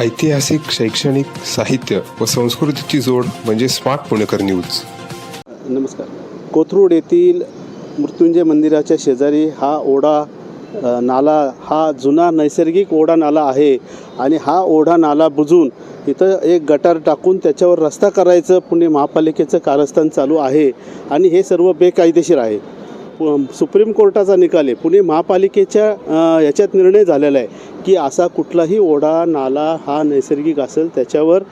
ऐतिहासिक शैक्षणिक साहित्य व संस्कृतीची जोड म्हणजे स्मार्ट पुणेकर न्यूज. नमस्कार. कोथरूड येथील मृत्युंजय मंदिराच्या शेजारी हा ओढा नाला हा जुना नैसर्गिक ओढा नाला आहे आणि हा ओढा नाला बुजून इथं एक गटार टाकून त्याच्यावर रस्ता करायचं पुणे महापालिकेचं कारस्थान चालू आहे आणि हे सर्व बेकायदेशीर आहे. सुप्रीम कोर्टाचा निकाल आहे. पुणे महापालिकेच्या याच्यात निर्णय झालेला आहे की असा कुठलाही ओढा नाला हा नैसर्गिक असेल त्याच्यावर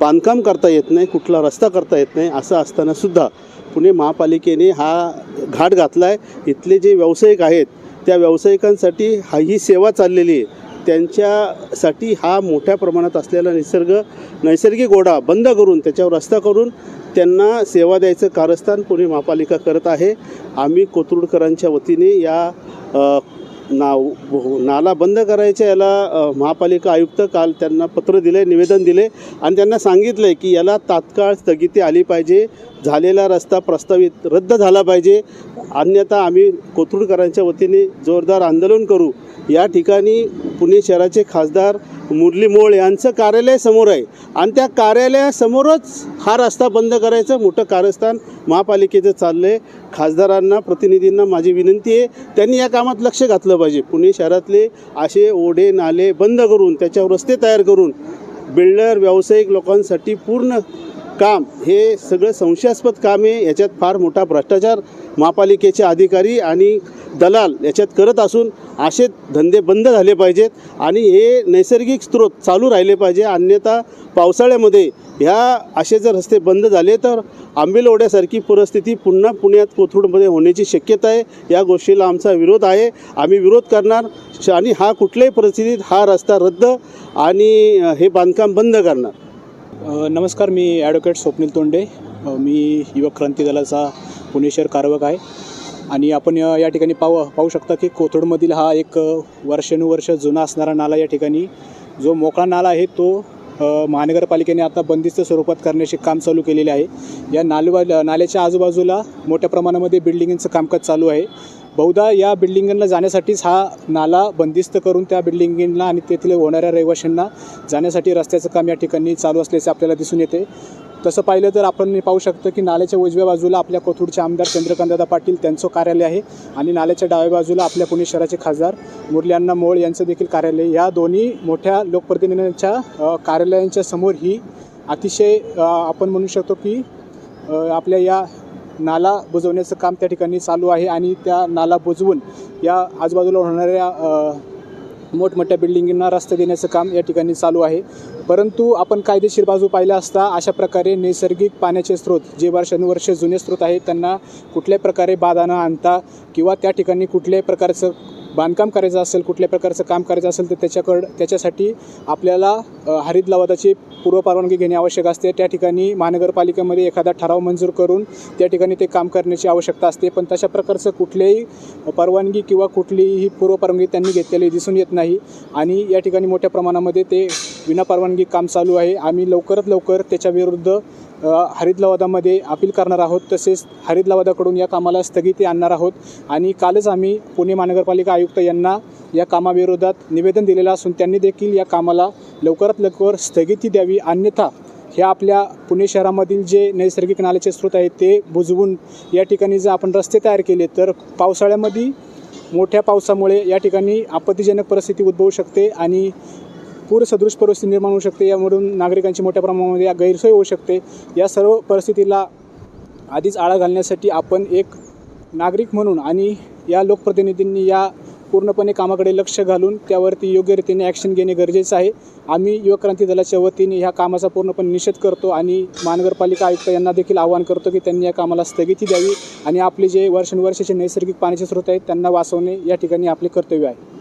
बांधकाम करता येत नाही कुठला रस्ता करता येत नाही असं असतानासुद्धा पुणे महापालिकेने हा घाट घातला आहे इथले जे व्यावसायिक आहेत त्या व्यावसायिकांसाठी हा ही सेवा चाललेली आहे. त्यांच्यासाठी हा मोठ्या प्रमाणात असलेला निसर्ग नैसर्गिक ओढा बंद करून त्याच्यावर रस्ता करून त्यांना सेवा द्यायचं कारस्थान पुणे महापालिका करत आहे. आम्ही कोथरूडकरांच्या वतीने या नाव नाला बंद करायच्या याला महापालिका आयुक्त काल त्यांना पत्र दिले निवेदन दिले आणि त्यांना सांगितलं आहे की याला तात्काळ स्थगिती आली पाहिजे झालेला रस्ता प्रस्तावित रद्द झाला पाहिजे. अन्यथा आम्ही कोथरूडकरांच्या वतीने जोरदार आंदोलन करू. या ठिकाणी पुणे शहराचे खासदार मुरली मोळ यांचं कार्यालय समोर आहे. आणि त्या कार्यालयासमोरच हा रस्ता बंद करायचं मोठं कारस्थान महापालिकेचं चाललं आहे खासदारांना प्रतिनिधींना माझी विनंती आहे त्यांनी या कामात लक्ष घातलं पाहिजे. पुणे शहरातले असे ओढे नाले बंद करून त्याच्यावर रस्ते तयार करून बिल्डर व्यावसायिक लोकांसाठी पूर्ण काम हे सगळं संशयास्पद काम आहे. याच्यात फार मोठा भ्रष्टाचार महापालिकेचे अधिकारी आणि दलाल याच्यात करत असून असे धंदे बंद झाले पाहिजेत आणि हे नैसर्गिक स्रोत चालू राहिले पाहिजे. अन्यथा पावसाळ्यामध्ये ह्या असे जर रस्ते बंद झाले तर आंबेलवड्यासारखी परिस्थिती पुन्हा पुण्यात कोथरूडमध्ये होण्याची शक्यता आहे. या गोष्टीला आमचा विरोध आहे. आम्ही विरोध करणार श- आणि हा कुठल्याही परिस्थितीत हा रस्ता रद्द आणि हे बांधकाम बंद करणार. नमस्कार मी ॲडव्होकेट स्वप्नील तोंडे. मी युवक क्रांती दलाचा पुणे शहर कारवक आहे. आणि आपण या ठिकाणी पाहू पाहू शकता की कोथरूडमधील हा एक वर्षानुवर्ष जुना असणारा नाला या ठिकाणी जो मोकळा नाला आहे तो महानगरपालिकेने आता बंदिस्त स्वरूपात करण्याचे काम चालू केलेले आहे. या नालवा नाल्याच्या आजूबाजूला मोठ्या प्रमाणामध्ये बिल्डिंगचं कामकाज चालू आहे. बहुधा या बिल्डिंगांना जाण्यासाठीच हा नाला बंदिस्त करून त्या बिल्डिंगला आणि तेथील होणाऱ्या रहिवाशांना जाण्यासाठी रस्त्याचं काम या ठिकाणी चालू असल्याचे आपल्याला दिसून येते. तसं पाहिलं तर आपण पाहू शकतो की नाल्याच्या उजव्या बाजूला आपल्या कोथरूडचे आमदार चंद्रकांतदादा पाटील त्यांचं कार्यालय आहे आणि नाल्याच्या डाव्या बाजूला आपल्या पुणे शहराचे खासदार मुरल्यांना मोळ यांचं देखील कार्यालय या दोन्ही मोठ्या लोकप्रतिनिधींच्या कार्यालयांच्या समोर ही अतिशय आपण म्हणू शकतो की आपल्या या नाला बुजवण्याचं काम त्या ठिकाणी चालू आहे आणि त्या नाला बुजवून या आजूबाजूला होणाऱ्या मोठमोठ्या बिल्डिंगींना रस्ते देण्याचं काम या ठिकाणी चालू आहे. परंतु आपण कायदेशीर बाजू पाहिला असता अशा प्रकारे नैसर्गिक पाण्याचे स्रोत जे वर्षानुवर्ष जुने स्रोत आहेत त्यांना कुठल्याही प्रकारे बाधा न आणता किंवा त्या ठिकाणी कुठल्याही प्रकारचं बांधकाम करायचं असेल कुठल्या प्रकारचं काम करायचं असेल तर त्याच्याकडं त्याच्यासाठी आपल्याला हरित लवादाची पूर्वपरवानगी घेणे आवश्यक असते. त्या ठिकाणी महानगरपालिकेमध्ये एखादा ठराव मंजूर करून त्या ठिकाणी ते काम करण्याची आवश्यकता असते. पण तशा प्रकारचं कुठल्याही परवानगी किंवा कुठलीही पूर्वपरवानगी त्यांनी घेतलेली दिसून येत नाही. आणि या ठिकाणी मोठ्या प्रमाणामध्ये ते विनापरवानगी काम चालू आहे. आम्ही लवकरात लवकर त्याच्या विरुद्ध हरित लवादामध्ये अपील करणार आहोत तसेच हरित लवादाकडून या कामाला स्थगिती आणणार आहोत. आणि कालच आम्ही पुणे महानगरपालिका आयुक्त यांना या कामाविरोधात निवेदन दिलेलं असून त्यांनी देखील या कामाला लवकरात लवकर स्थगिती द्यावी. अन्यथा हे आपल्या पुणे शहरामधील जे नैसर्गिक नाल्याचे स्रोत आहेत ते बुजवून या ठिकाणी जर आपण रस्ते तयार केले तर पावसाळ्यामध्ये मोठ्या पावसामुळे या ठिकाणी आपत्तीजनक परिस्थिती उद्भवू शकते. आणि पूरसदृश परिस्थिती निर्माण होऊ शकते. यामधून नागरिकांची मोठ्या प्रमाणामध्ये या गैरसोय होऊ शकते. या सर्व परिस्थितीला आधीच आळा घालण्यासाठी आपण एक नागरिक म्हणून आणि या लोकप्रतिनिधींनी या पूर्णपणे कामाकडे लक्ष घालून त्यावरती योग्य रीतीने ॲक्शन घेणे गरजेचं आहे. आम्ही युवक क्रांती दलाच्या वतीने ह्या कामाचा पूर्णपणे निषेध करतो आणि महानगरपालिका आयुक्त यांना देखील आवाहन करतो की त्यांनी या कामाला स्थगिती द्यावी आणि आपले जे वर्षानुवर्षाचे नैसर्गिक पाण्याचे स्रोत आहेत त्यांना वाचवणे या ठिकाणी आपले कर्तव्य आहे.